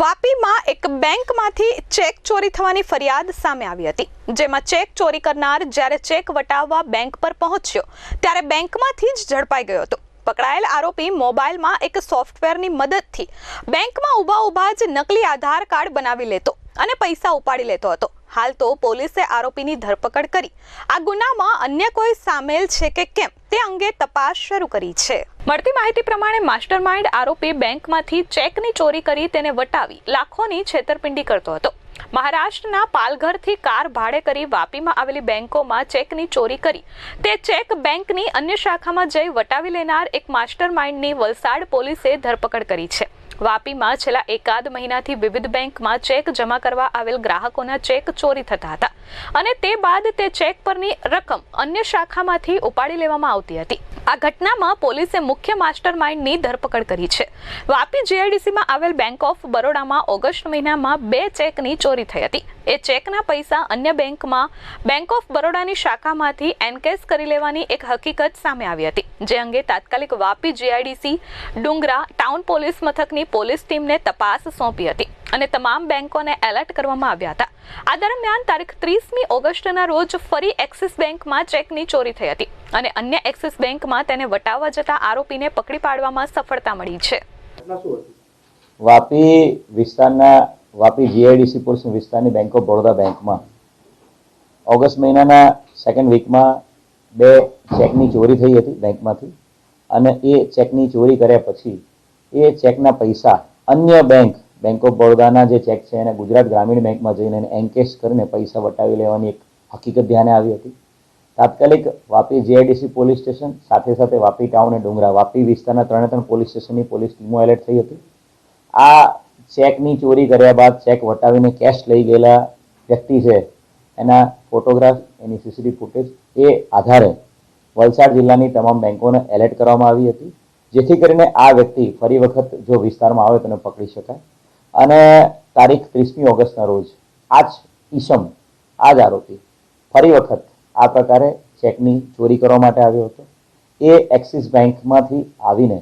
વાપીમાં એક બેંકમાંથી ચેક ચોરી થવાની ફરિયાદ સામે આવી હતી. જેમાં ચેક ચોરી કરનાર જ્યારે ચેક વટાવવા બેંક પર પહોંચ્યો, ત્યારે બેંકમાંથી જ ઝડપાઈ ગયો હતો. પકડાયેલ આરોપી મોબાઈલમાં એક સોફ્ટવેરની મદદથી બેંકમાં ઊભા ઊભા જ નકલી આધાર કાર્ડ બનાવી લેતો અને પૈસા ઉપાડી લેતો હતો. હાલ તો પોલીસે આરોપીની ધરપકડ કરી. આ ગુનામાં અન્ય કોઈ સામેલ છે કે કેમ? તે અંગે તપાસ શરૂ કરી છે. મળતી માહિતી પ્રમાણે માસ્ટરમાઇન્ડ આરોપી બેંકમાંથી ચેકની ચોરી કરી તેને વટાવી લાખોની છેતરપિંડી કરતો હતો. મહારાષ્ટ્રના પાલઘરથી કાર ભાડે કરી વાપીમાં આવેલી બેંકોમાં ચેકની ચોરી કરી. તે ચેક બેંકની અન્ય શાખામાં જઈ વટાવી લેનાર એક માસ્ટરમાઇન્ડની વલસાડ પોલીસે ધરપકડ કરી છે. વાપીમાં છેલ્લા એકાદ મહિનાથી વિવિધ બેંકમાં ચેક જમા કરવા આવેલ ગ્રાહકોના ચેક ચોરી થતા હતા અને તે બાદ તે ચેક પરની રકમ અન્ય શાખામાંથી ઉપાડી લેવામાં આવતી હતી. આ ઘટનામાં પોલીસે મુખ્ય માસ્ટર માઇન્ડની ધરપકડ કરી છે. વાપી જીઆઈડીસીમાં આવેલ બેંક ઓફ બરોડામાં ઓગસ્ટ મહિનામાં બે ચેકની ચોરી થઈ હતી. એ ચેકના પૈસા અન્ય બેંકમાં, બેંક ઓફ બરોડાની શાખામાંથી એનકેસ કરી લેવાની એક હકીકત સામે આવી હતી, જે અંગે તાત્કાલિક Vapi GIDC Dungra town police મથકની પોલીસ ટીમને તપાસ સોંપી હતી અને તમામ બેંકોને એલર્ટ કરવામાં આવ્યા હતા. આ દરમિયાન તારીખ ત્રીસમી ઓગસ્ટના રોજ ફરી એક્સિસ બેંકમાં ચેકની ચોરી થઈ હતી અને અન્ય એક્સિસ બેંકમાં તેને વટાવવા જતા આરોપીને પકડી પાડવામાં સફળતા મળી છે. વાપી વિસ્તારના, વાપી જીઆઈડીસી પોલીસ વિસ્તારની બેંક ઓફ બરોડા બેંકમાં ઓગસ્ટ મહિનાના સેકન્ડ વીકમાં બે ચેકની ચોરી થઈ હતી બેંકમાંથી અને એ ચેકની ચોરી કર્યા પછી એ ચેકના પૈસા અન્ય બેંક બેંક ઓફ બરોડાના જે ચેક છે એને ગુજરાત ગ્રામીણ બેંકમાં જઈને એને એન્કેશ કરીને પૈસા વટાવી લેવાની એક હકીકત ધ્યાને આવી હતી. તાત્કાલિક વાપી જીઆઈડીસી પોલીસ સ્ટેશન, સાથે સાથે વાપી ટાઉન અને ડુંગરા, વાપી વિસ્તારના ત્રણે ત્રણ પોલીસ સ્ટેશનની પોલીસ ટીમો એલર્ટ થઈ હતી. આ ચેકની ચોરી કર્યા બાદ ચેક વટાવીને કેશ લઈ ગયેલા વ્યક્તિ છે એના ફોટોગ્રાફ, એની સીસીટીવી ફૂટેજ એ આધારે વલસાડ જિલ્લાની તમામ બેંકોને એલર્ટ કરવામાં આવી હતી. જેથી કરીને આ વ્યક્તિ ફરી વખત જો વિસ્તારમાં આવે તો પકડી શકાય. અને તારીખ ત્રીસમી ઓગસ્ટના રોજ આ જ ઈસમ આ જ આરોપી ફરી વખત આ પ્રકારે ચેકની ચોરી કરવા માટે આવ્યો હતો. એ એક્સિસ બેંકમાંથી આવીને,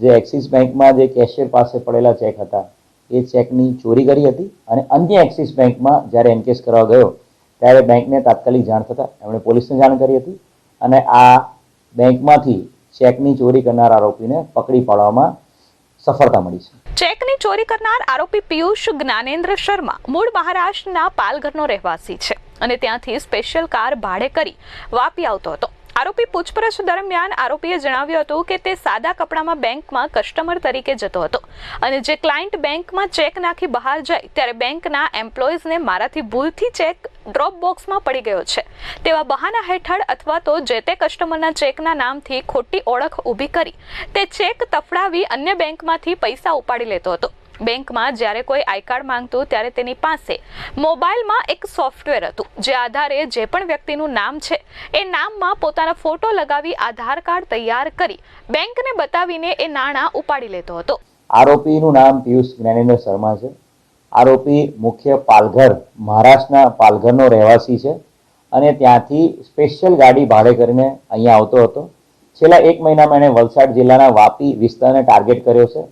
જે એક્સિસ બેંકમાં જે કેશિયર પાસે પડેલા ચેક હતા, એ ચેકની ચોરી કરી હતી અને અન્ય એક્સિસ બેંકમાં જ્યારે એનકેસ કરવા ગયો, ત્યારે બેંકને તાત્કાલિક જાણ થતાં એમણે પોલીસને જાણ કરી હતી. અને આ બેંકમાંથી ચેકની ચોરી કરનાર આરોપીને પકડી પાડવામાં સફળતા મળી છે. ચેકની ચોરી કરનાર આરોપી પિયુષ જ્ઞાનેન્દ્ર શર્મા મૂળ મહારાષ્ટ્રના પાલઘરનો રહેવાસી છે અને ત્યાંથી સ્પેશિયલ કાર ભાડે કરી વાપી આવતો હતો. આરોપી પૂછપરછ દરમિયાન આરોપીએ જણાવ્યું હતું કે તે સાદા કપડામાં બેંકમાં કસ્ટમર તરીકે જતો હતો અને જે ક્લાયન્ટ બેંકમાં ચેક નાખી બહાર જાય ત્યારે બેંકના એમ્પ્લોઈઝને મારાથી ભૂલથી ચેક ડ્રોપ બોક્સમાં પડી ગયો છે. તેવા બહાના હેઠળ અથવા તો જે તે કસ્ટમરના ચેકના નામથી ખોટી ઓળખ ઊભી કરી, તે ચેક તફડાવી અન્ય બેંકમાંથી પૈસા ઉપાડી લેતો હતો. બેંકમાં જ્યારે કોઈ આઈ કાર્ડ માંગતું ત્યારે તેની પાસે મોબાઈલમાં એક સોફ્ટવેર હતું, જે આધારે જે પણ વ્યક્તિનું નામ છે, એ નામમાં પોતાનો ફોટો લગાવી આધાર કાર્ડ તૈયાર કરી બેંકને બતાવીને એ નાણાં ઉપાડી લેતો હતો. આરોપીનું નામ પિયુષ જ્ઞાનેન્દ્ર શર્મા છે. આરોપી મુખ્ય પાલઘર, મહારાષ્ટ્રના પાલઘરનો રહેવાસી છે અને ત્યાંથી સ્પેશિયલ ગાડી ભાડે કરીને અહીંયા આવતો હતો. છેલ્લા એક મહિનામાં એણે વલસાડ જિલ્લાના વાપી વિસ્તારને ટાર્ગેટ કર્યો છે.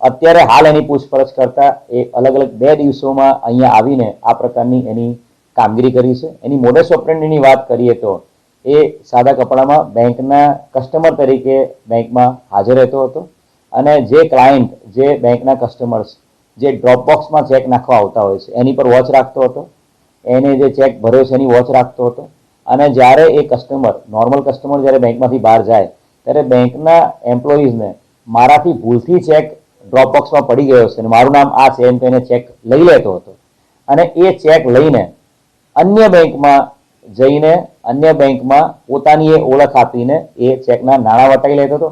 અત્યારે હાલ એની પૂછપરછ કરતા એ અલગ અલગ બે દિવસોમાં અહીંયા આવીને આ પ્રકારની એની કામગીરી કરી છે. એની મોડસ ઓપરેન્ડીની વાત કરીએ તો એ સાદા કપડામાં બેંકના કસ્ટમર તરીકે બેંકમાં હાજર રહેતો હતો અને જે ક્લાયન્ટ જે બેંકના કસ્ટમર્સ જે ડ્રોપ બોક્સમાં ચેક નાખવા આવતા હોય છે, એની પર વોચ રાખતો હતો. એને જે ચેક ભર્યો છે, એની વોચ રાખતો હતો. અને જ્યારે એ કસ્ટમર નોર્મલ કસ્ટમર જ્યારે બેંકમાંથી બહાર જાય, ત્યારે બેંકના એમ્પ્લોઈઝને મારાથી ભૂલથી ચેક ડ્રોપ બોક્સમાં પડી ગયો છે અને મારું નામ આ છે એમ તો ચેક લઈ લેતો હતો. અને એ ચેક લઈને અન્ય બેંકમાં જઈને અન્ય બેંકમાં પોતાની એ ઓળખ આપીને એ ચેકના નાણાં વટાવી લેતો હતો.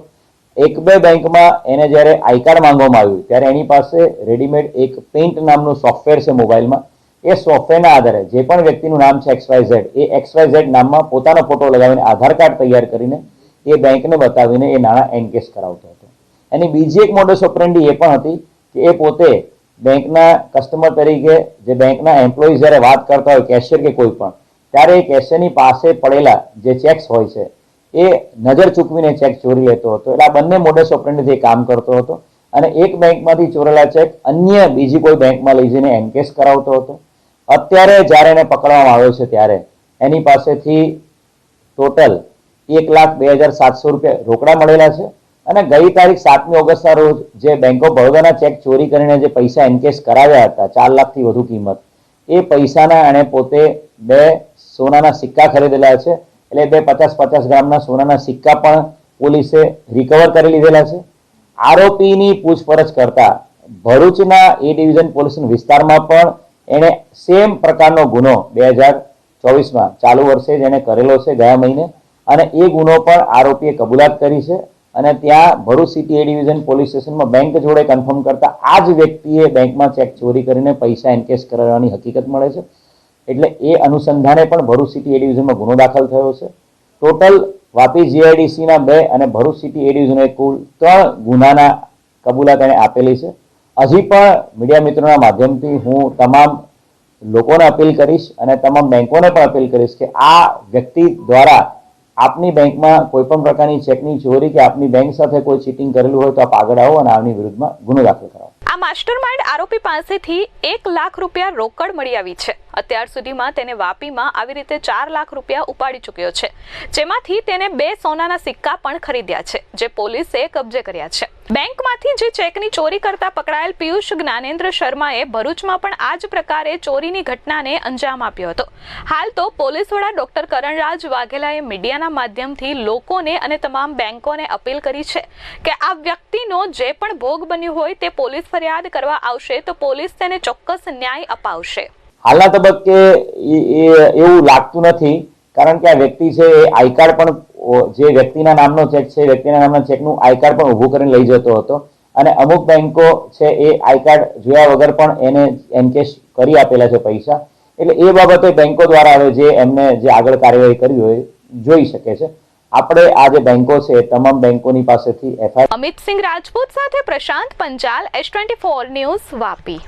એક બે બેંકમાં એને જ્યારે આઈ કાર્ડ માંગવામાં આવ્યું, ત્યારે એની પાસે રેડીમેડ એક પેઇન્ટ નામનું સોફ્ટવેર છે મોબાઈલમાં. એ સોફ્ટવેરના આધારે જે પણ વ્યક્તિનું નામ છે એક્સવાય ઝેડ, એ એક્સવાય ઝેડ નામમાં પોતાનો ફોટો લગાવીને આધાર કાર્ડ તૈયાર કરીને એ બેંકને બતાવીને એ નાણાં એનકેશ કરાવતો હતો. એની બીજી એક મોડસ ઓપરેન્ડી એ પણ હતી કે એ પોતે બેંકના કસ્ટમર તરીકે, જે બેંકના એમ્પ્લોયી જ્યારે વાત કરતા હોય કેશિયર કે કોઈ પણ, ત્યારે એ કેશિયરની પાસે પડેલા જે ચેક્સ હોય છે એ નજર ચૂકવીને ચેક ચોરી લેતો હતો. એટલે આ બંને મોડસ ઓપરેન્ડથી કામ કરતો હતો. અને એક બેંકમાંથી ચોરેલા ચેક અન્ય બીજી કોઈ બેંકમાં લઈ જઈને એન્કેશ કરાવતો હતો. અત્યારે જ્યારે એને પકડવામાં આવ્યો છે ત્યારે એની પાસેથી ટોટલ એક લાખ બે હજાર સાતસો રૂપિયા રોકડા મળેલા છે. અને ગઈ તારીખ સાતમી ઓગસ્ટના રોજ જે બેંક ઓફ બરોડાના ચેક ચોરી કરીને જે પૈસા એનકેશ કરાવ્યા હતા, ચાર લાખથી વધુ કિંમત, એ પૈસાના એણે પોતે બે સોનાના સિક્કા ખરીદેલા છે. એટલે બે પચાસ પચાસ ગ્રામના સોનાના સિક્કા પણ પોલીસે રિકવર કરી લીધેલા છે. આરોપીની પૂછપરછ કરતા ભરૂચના એ ડિવિઝન પોલીસ વિસ્તારમાં પણ એણે સેમ પ્રકારનો ગુનો બે હજાર ચોવીસમાં ચાલુ વર્ષે જ એણે કરેલો છે ગયા મહિને. અને એ ગુનો પણ આરોપીએ કબૂલાત કરી છે. અને ત્યાં Bharuch city A division police સ્ટેશનમાં બેંક જોડે કન્ફર્મ કરતા આ જ વ્યક્તિએ બેંકમાં ચેક ચોરી કરીને પૈસા એન્કેશ કરાવવાની હકીકત મળે છે. એટલે એ અનુસંધાને પણ ભરૂચ સિટી એ ડિવિઝનમાં ગુનો દાખલ થયો છે. ટોટલ વાપી જીઆઈડીસીના બે અને ભરૂચ સિટી એ ડિવિઝન કુલ ત્રણ ગુનાના કબૂલાત એણે આપેલી છે. હજી પણ મીડિયા મિત્રોના માધ્યમથી હું તમામ લોકોને અપીલ કરીશ અને તમામ બેંકોને પણ અપીલ કરીશ કે આ વ્યક્તિ દ્વારા આપની બેંકમાં કોઈ પણ પ્રકારની ચેકની ચોરી કે આપની બેંક સાથે કોઈ ચીટિંગ કરેલું હોય તો આપ આગળ આવો અને આની વિરુદ્ધમાં ગુનો દાખલ કરાવો. આ માસ્ટરમાઇન્ડ આરોપી પાસેથી એક લાખ રૂપિયા રોકડ મળી આવી છે. અત્યાર સુધીમાં તેને વાપીમાં આવી રીતે ચાર લાખ રૂપિયા ઉપાડી ચૂક્યો છે. જેમાંથી તેને બે સોનાના સિક્કા પણ ખરીદ્યા છે, જે પોલીસે કબજે કર્યા છે. બેંકમાંથી જે ચેકની ચોરી કરતા પકડાયેલ પિયુષ જ્ઞાનેન્દ્ર શર્માએ ભરૂચમાં પણ આ જ પ્રકારે ચોરીની ઘટનાને અંજામ આપ્યો હતો. હાલ તો પોલીસ વડા ડોક્ટર કરણરાજ વાઘેલાએ મીડિયાના માધ્યમથી લોકોને અને તમામ બેંકોને અપીલ કરી છે કે આ વ્યક્તિનો જે પણ ભોગ બન્યો હોય તે પોલીસ ફરિયાદ કરવા આવશે તો પોલીસ તેને ચોક્કસ ન્યાય અપાવશે. હાલના તબક્કે એવું લાગતું નથી કારણ કે આ વ્યક્તિ છે એ આઈ પણ જે વ્યક્તિના નામનો ચેક છે વ્યક્તિના નામના ચેકનું આઈ કાર્ડ પણ ઊભું કરીને લઈ જતો હતો. અને અમુક બેંકો છે એ આઈ કાર્ડ જોયા વગર પણ એને એનકેશ કરી આપેલા છે પૈસા. એટલે એ બાબતે બેંકો દ્વારા હવે જે એમને જે આગળ કાર્યવાહી કરવી હોય, જોઈ શકે છે. આપણે આ જે બેંકો છે તમામ બેંકોની પાસેથી એફઆઈઆર અમિત સિંહ રાજપૂત સાથે Prashant Panchal S twenty four news Vapi.